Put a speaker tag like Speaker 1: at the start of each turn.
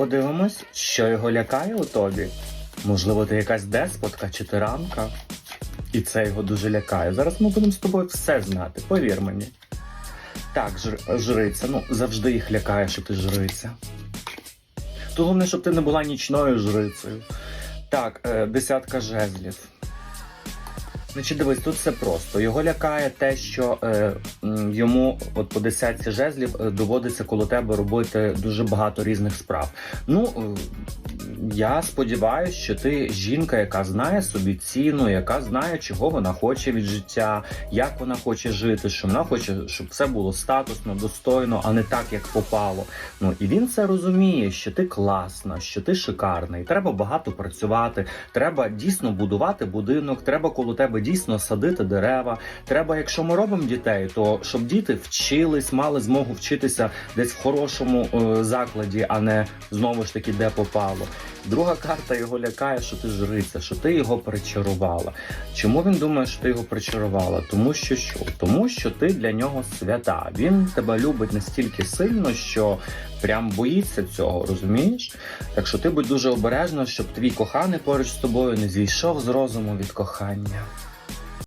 Speaker 1: подивимось, що його лякає у тобі. Можливо, ти якась деспотка чи тиранка. І це його дуже лякає. Зараз ми будемо з тобою все знати, повір мені. Так, жр- жриця, ну завжди їх лякає, що ти жриця. То головне, щоб ти не була нічною жрицею. Так, е, десятка жезлів. Значить, дивись, тут все просто. Його лякає те, що е, йому от по десятці жезлів е, доводиться коло тебе робити дуже багато різних справ. Ну, е, я сподіваюся, що ти жінка, яка знає собі ціну, яка знає, чого вона хоче від життя, як вона хоче жити, що вона хоче, щоб все було статусно, достойно, а не так, як попало. Ну і він це розуміє, що ти класна, що ти шикарна, і треба багато працювати. Треба дійсно будувати будинок, треба коло тебе дійсно садити дерева. Треба, якщо ми робимо дітей, то щоб діти вчились, мали змогу вчитися десь в хорошому е, закладі, а не знову ж таки де попало. Друга карта його лякає, що ти жриця, що ти його причарувала. Чому він думає, що ти його причарувала? Тому що що? Тому що ти для нього свята. Він тебе любить настільки сильно, що прям боїться цього, розумієш? Так що ти будь дуже обережна, щоб твій коханий поруч з тобою не зійшов з розуму від кохання.